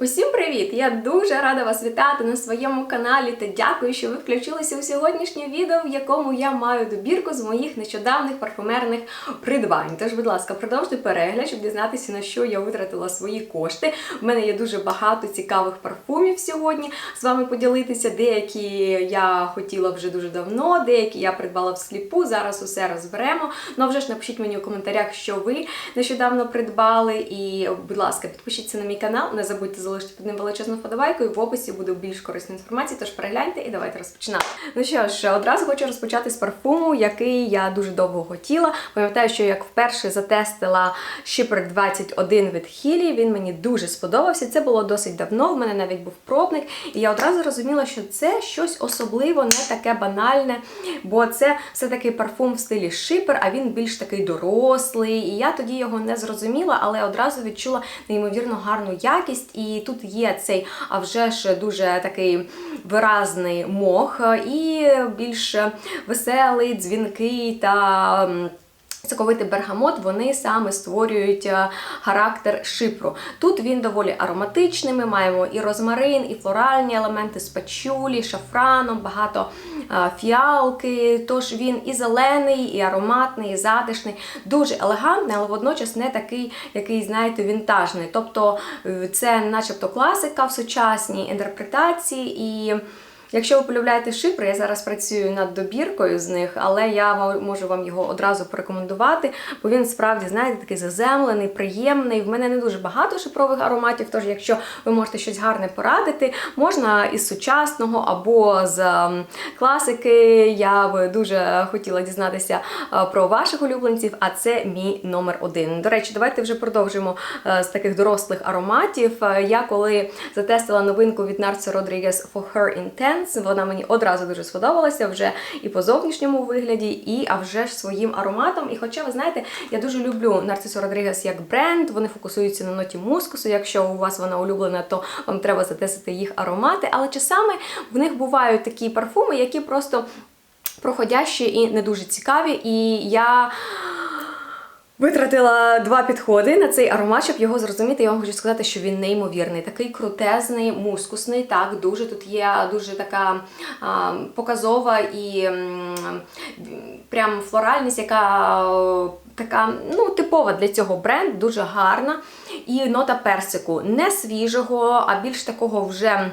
Усім привіт! Я дуже рада вас вітати на своєму каналі та дякую, що ви включилися у сьогоднішнє відео, в якому я маю добірку з моїх нещодавних парфумерних придбань. Тож, будь ласка, продовжуйте перегляд, щоб дізнатися, на що я витратила свої кошти. У мене є дуже багато цікавих парфумів сьогодні з вами поділитися. Деякі я хотіла вже дуже давно, деякі я придбала всліпу. Зараз усе розберемо. Ну а вже ж напишіть мені у коментарях, що ви нещодавно придбали. І, будь ласка, підпишіться на мій канал, не забудьте залишити під ним величезну вподобайку, і в описі буде більш корисна інформація, тож перегляньте і давайте розпочинати. Ну що ж, одразу хочу розпочати з парфуму, який я дуже довго хотіла. Пам'ятаю, що як вперше затестила Shipper 21 від Хілі, він мені дуже сподобався. Це було досить давно, в мене навіть був пробник, і я одразу розуміла, що це щось особливо не таке банальне, бо це все-таки парфум в стилі Shipper, а він більш такий дорослий. І я тоді його не зрозуміла, але одразу відчула неймовірно гарну якість. І тут є цей, а вже ж дуже такий виразний мох, і більш веселий, дзвінкий та. Соковитий бергамот, вони саме створюють е, характер шипру. Тут він доволі ароматичний. Ми маємо і розмарин, і флоральні елементи з пачулі, шафраном, багато е, фіалки. Тож він і зелений, і ароматний, і затишний, дуже елегантний, але водночас не такий, який, знаєте, вінтажний. Тобто е, це, начебто, класика в сучасній інтерпретації і. Якщо ви полюбляєте шипри, я зараз працюю над добіркою з них, але я можу вам його одразу порекомендувати, бо він справді, знаєте, такий заземлений, приємний. В мене не дуже багато шипрових ароматів, тож якщо ви можете щось гарне порадити, можна із сучасного або з ем, класики. Я би дуже хотіла дізнатися е, про ваших улюбленців, а це мій номер один. До речі, давайте вже продовжимо е, з таких дорослих ароматів. Е, Я коли затестила новинку від Нарцо Родрігес For Her Intense, вона мені одразу дуже сподобалася вже і по зовнішньому вигляді, і а вже ж своїм ароматом. І хоча ви знаєте, я дуже люблю Нарцисо Родрігес як бренд, вони фокусуються на ноті мускусу. Якщо у вас вона улюблена, то вам треба затестити їх аромати. Але часами в них бувають такі парфуми, які просто проходящі і не дуже цікаві. І я. Витратила два підходи на цей аромат, щоб його зрозуміти. Я вам хочу сказати, що він неймовірний, такий крутезний, мускусний. Так, дуже тут є дуже така а, показова і прям флоральність, яка така ну, типова для цього бренду, дуже гарна. І нота персику не свіжого, а більш такого вже.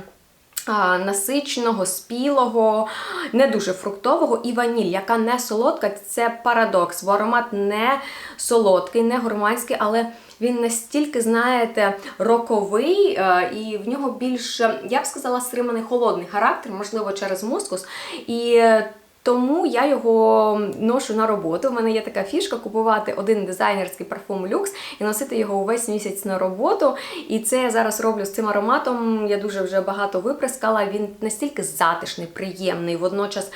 Насиченого, спілого, не дуже фруктового і ваніль, яка не солодка, це парадокс, бо аромат не солодкий, не гурманський, але він настільки, знаєте, роковий, е, і в нього більш, я б сказала, стриманий холодний характер, можливо, через мускус. І е, тому я його ношу на роботу. У мене є така фішка купувати один дизайнерський парфум люкс і носити його увесь місяць на роботу. І це я зараз роблю з цим ароматом. Я дуже вже багато виприскала. Він настільки затишний, приємний. Водночас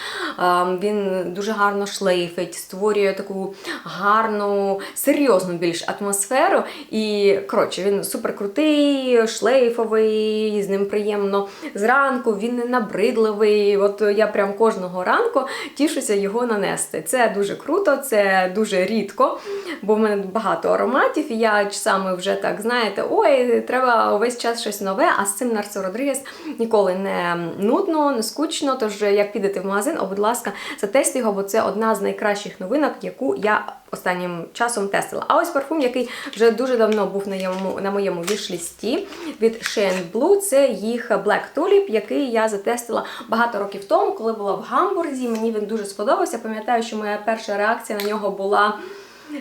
він дуже гарно шлейфить, створює таку гарну, серйозну більш атмосферу. І коротше, він супер крутий, шлейфовий, з ним приємно зранку. Він не набридливий. От я прям кожного ранку тішуся його нанести. Це дуже круто, це дуже рідко, бо в мене багато ароматів, і я часами вже так, знаєте, ой, треба увесь час щось нове, а з цим Нарцо Родрігес ніколи не нудно, не скучно. Тож, як підете в магазин, о, будь ласка, затестуйте його, бо це одна з найкращих новинок, яку я останнім часом тестила. А ось парфум, який вже дуже давно був на, йому, на моєму вішлісті від Shein Blue, це їх Black Tulip, який я затестила багато років тому, коли була в Гамбурзі. Мені він дуже сподобався. Пам'ятаю, що моя перша реакція на нього була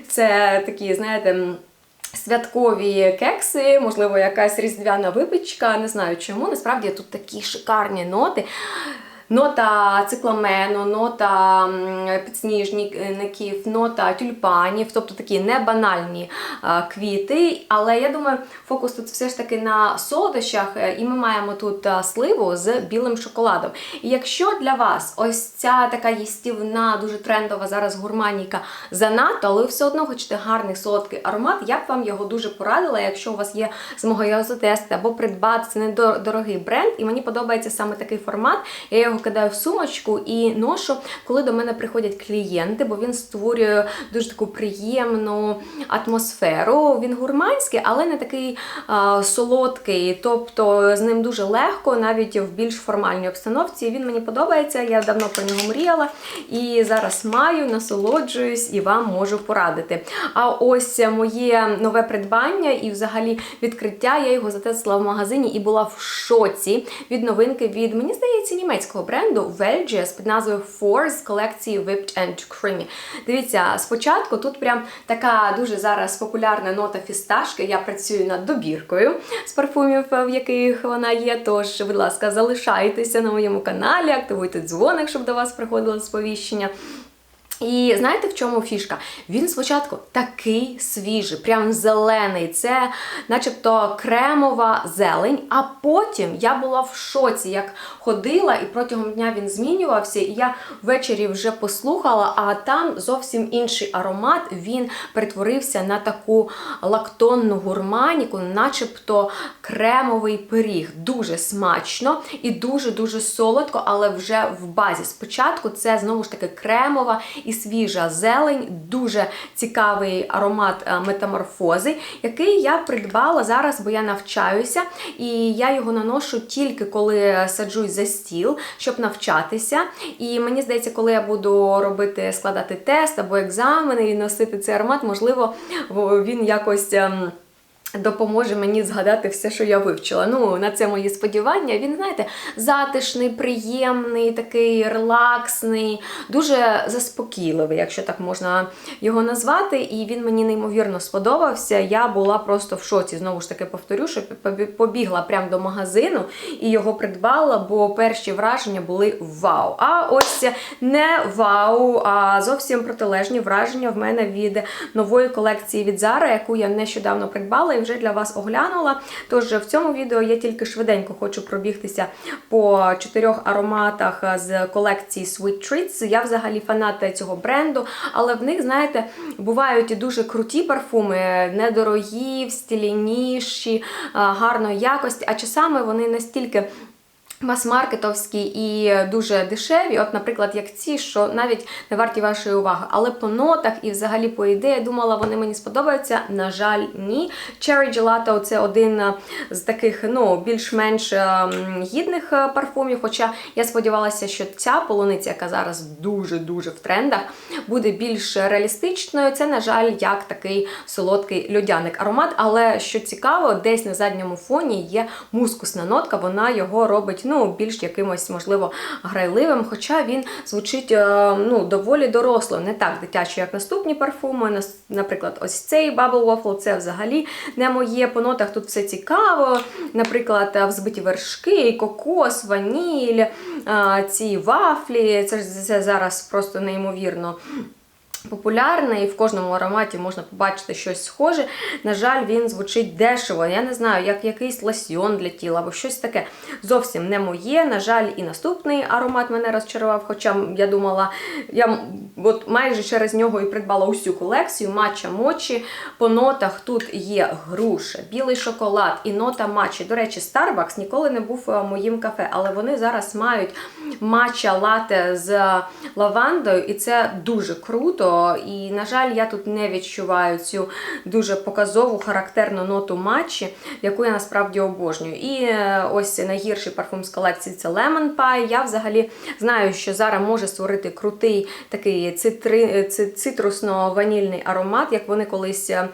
це такі, знаєте. Святкові кекси, можливо, якась різдвяна випічка, не знаю чому. Насправді тут такі шикарні ноти. Нота цикламену, нота підсніжників, нота тюльпанів, тобто такі небанальні е, квіти. Але я думаю, фокус тут все ж таки на солодощах, е, і ми маємо тут е, сливу з білим шоколадом. І якщо для вас ось ця така їстівна, дуже трендова зараз гурманіка занадто, але ви все одно хочете гарний солодкий аромат, я б вам його дуже порадила, якщо у вас є змога його затестити або придбати. Це недорогий бренд, і мені подобається саме такий формат. Я його його кидаю в сумочку і ношу, коли до мене приходять клієнти, бо він створює дуже таку приємну атмосферу. Він гурманський, але не такий а, солодкий. Тобто з ним дуже легко, навіть в більш формальній обстановці. Він мені подобається, я давно про нього мріяла і зараз маю, насолоджуюсь і вам можу порадити. А ось моє нове придбання і взагалі відкриття. Я його затестила в магазині і була в шоці від новинки від, мені здається, німецького бренду Velges під назвою Four колекції Whipped and Creamy. Дивіться, спочатку тут прям така дуже зараз популярна нота фісташки. Я працюю над добіркою з парфумів, в яких вона є. Тож, будь ласка, залишайтеся на моєму каналі, активуйте дзвоник, щоб до вас приходило сповіщення. І знаєте, в чому фішка? Він спочатку такий свіжий, прям зелений. Це начебто кремова зелень. А потім я була в шоці, як ходила, і протягом дня він змінювався. І я ввечері вже послухала, а там зовсім інший аромат. Він перетворився на таку лактонну гурманіку, начебто кремовий пиріг. Дуже смачно і дуже-дуже солодко, але вже в базі. Спочатку це знову ж таки кремова і свіжа зелень, дуже цікавий аромат е, метаморфози, який я придбала зараз, бо я навчаюся, і я його наношу тільки коли саджусь за стіл, щоб навчатися. І мені здається, коли я буду робити складати тест або екзамени і носити цей аромат, можливо, він якось. Допоможе мені згадати все, що я вивчила. Ну, на це мої сподівання. Він, знаєте, затишний, приємний, такий релаксний, дуже заспокійливий, якщо так можна його назвати. І він мені неймовірно сподобався. Я була просто в шоці. Знову ж таки, повторю, що побігла прямо до магазину і його придбала, бо перші враження були вау. А ось не вау, а зовсім протилежні враження в мене від нової колекції від Zara, яку я нещодавно придбала і вже для вас оглянула. Тож в цьому відео я тільки швиденько хочу пробігтися по чотирьох ароматах з колекції Sweet Treats. Я взагалі фанат цього бренду, але в них, знаєте, бувають і дуже круті парфуми, недорогі, в стилі ніші, гарної якості, а часами вони настільки Мас-маркетовські і дуже дешеві, от, наприклад, як ці, що навіть не варті вашої уваги. Але по нотах і взагалі по ідеї думала, вони мені сподобаються. На жаль, ні. Cherry Gelato – це один з таких ну, більш-менш ем, гідних е, парфумів. Хоча я сподівалася, що ця полуниця, яка зараз дуже-дуже в трендах, буде більш реалістичною. Це, на жаль, як такий солодкий льодяник аромат. Але що цікаво, десь на задньому фоні є мускусна нотка, вона його робить ну, більш якимось, можливо, грайливим, хоча він звучить е, ну, доволі доросло, не так дитячо, як наступні парфуми. Наприклад, ось цей Bubble Waffle, це взагалі не моє. По нотах тут все цікаво. Наприклад, е, взбиті вершки, кокос, ваніль, е, ці вафлі. Це, це зараз просто неймовірно популярна, і в кожному ароматі можна побачити щось схоже. На жаль, він звучить дешево. Я не знаю, як якийсь лосьйон для тіла або щось таке. Зовсім не моє. На жаль, і наступний аромат мене розчарував. Хоча я думала, я от майже через нього і придбала усю колекцію матча мочі. По нотах тут є груша, білий шоколад і нота матчі. До речі, Starbucks ніколи не був е, моїм кафе, але вони зараз мають матча лате з лавандою, і це дуже круто. І, на жаль, я тут не відчуваю цю дуже показову характерну ноту матчі, яку я насправді обожнюю. І е, ось найгірший парфум з колекції це Lemon Pie. Я взагалі знаю, що зараз може створити крутий такий цитри, цитрусно-ванільний аромат, як вони колись е,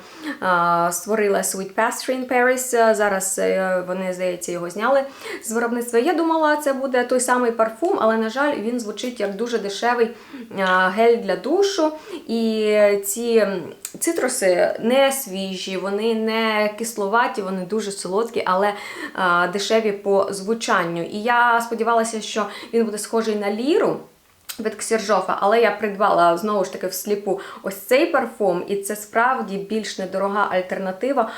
створили Sweet Pastry in Paris. Зараз е, вони, здається, його зняли з виробництва. Я думала, це буде той самий парфум, але, на жаль, він звучить як дуже дешевий гель для душу. І ці цитруси не свіжі, вони не кисловаті, вони дуже солодкі, але а, дешеві по звучанню. І я сподівалася, що він буде схожий на ліру. Від Ксіржофа, але я придбала знову ж таки всліпу ось цей парфум, і це справді більш недорога альтернатива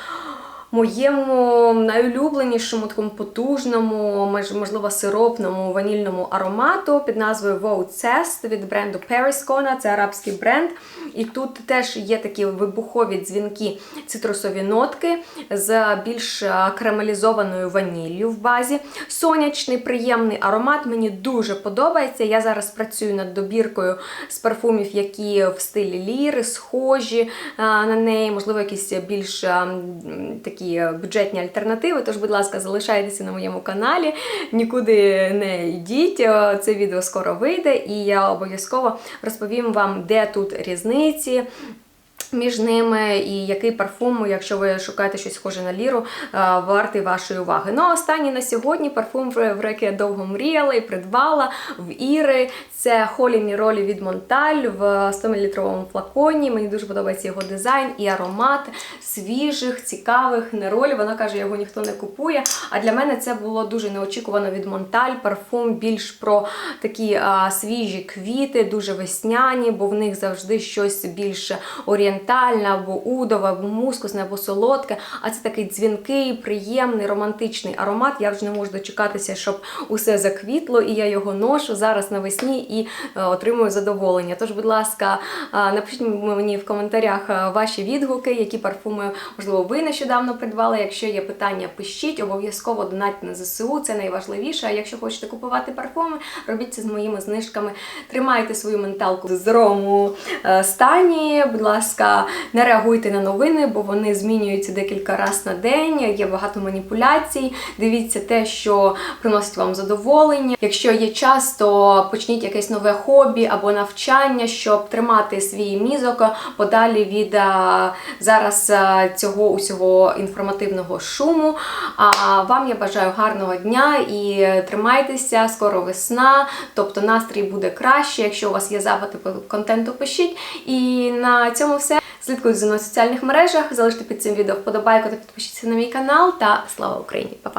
моєму найулюбленішому, такому потужному, можливо, сиропному ванільному аромату під назвою Vote Cest від бренду Periscona, це арабський бренд. І тут теж є такі вибухові дзвінки цитрусові нотки з більш карамелізованою ваніллю в базі. Сонячний, приємний аромат. Мені дуже подобається. Я зараз працюю над добіркою з парфумів, які в стилі ліри, схожі на неї, можливо, якісь більш такі бюджетні альтернативи. Тож, будь ласка, залишайтеся на моєму каналі, нікуди не йдіть. Це відео скоро вийде, і я обов'язково розповім вам, де тут різниці. Між ними і який парфум, якщо ви шукаєте щось схоже на ліру, е, вартий вашої уваги. Ну а останній на сьогодні парфум, про який я довго мріяла і придбала в Іри. Це Холі Ніролі від Монталь в 100-мл флаконі. Мені дуже подобається його дизайн і аромат свіжих, цікавих неролі. Вона каже, його ніхто не купує. А для мене це було дуже неочікувано від Монталь. Парфум більш про такі а, свіжі квіти, дуже весняні, бо в них завжди щось більше більш орієнтальне, або удове, або мускусне, або солодке. А це такий дзвінкий, приємний, романтичний аромат. Я вже не можу дочекатися, щоб усе заквітло, і я його ношу зараз навесні і е, отримую задоволення. Тож, будь ласка, е, напишіть мені в коментарях е, ваші відгуки, які парфуми, можливо, ви нещодавно придбали. Якщо є питання, пишіть, обов'язково донатьте на ЗСУ, це найважливіше. А якщо хочете купувати парфуми, робіть це з моїми знижками. Тримайте свою менталку в здоровому стані. Будь ласка, не реагуйте на новини, бо вони змінюються декілька разів на день. Є багато маніпуляцій. Дивіться те, що приносить вам задоволення. Якщо є час, то почніть якесь нове хобі або навчання, щоб тримати свій мізок подалі від зараз цього усього інформативного шуму. А вам я бажаю гарного дня і тримайтеся, скоро весна, тобто настрій буде краще. Якщо у вас є запити по контенту, пишіть. І на цьому все. Слідкуйте за мною в соціальних мережах, залиште під цим відео вподобайку та підпишіться на мій канал. Та слава Україні! Па-па!